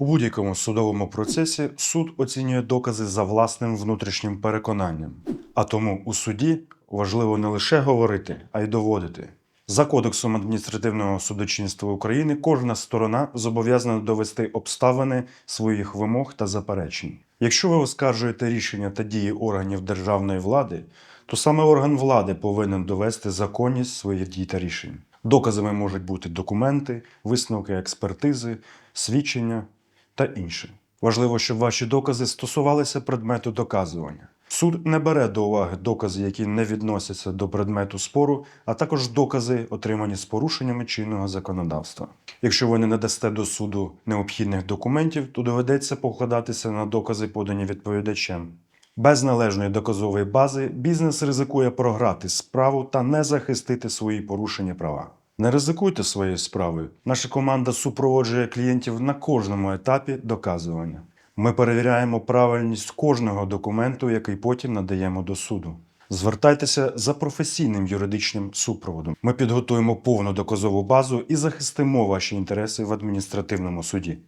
У будь-якому судовому процесі суд оцінює докази за власним внутрішнім переконанням. А тому у суді важливо не лише говорити, а й доводити. За Кодексом адміністративного судочинства України кожна сторона зобов'язана довести обставини своїх вимог та заперечень. Якщо ви оскаржуєте рішення та дії органів державної влади, то саме орган влади повинен довести законність своїх дій та рішень. Доказами можуть бути документи, висновки експертизи, свідчення та інше. Важливо, щоб ваші докази стосувалися предмету доказування. Суд не бере до уваги докази, які не відносяться до предмету спору, а також докази, отримані з порушеннями чинного законодавства. Якщо ви не надасте до суду необхідних документів, то доведеться покладатися на докази, подані відповідачем. Без належної доказової бази бізнес ризикує програти справу та не захистити свої порушені права. Не ризикуйте своєю справою. Наша команда супроводжує клієнтів на кожному етапі доказування. Ми перевіряємо правильність кожного документу, який потім надаємо до суду. Звертайтеся за професійним юридичним супроводом. Ми підготуємо повну доказову базу і захистимо ваші інтереси в адміністративному суді.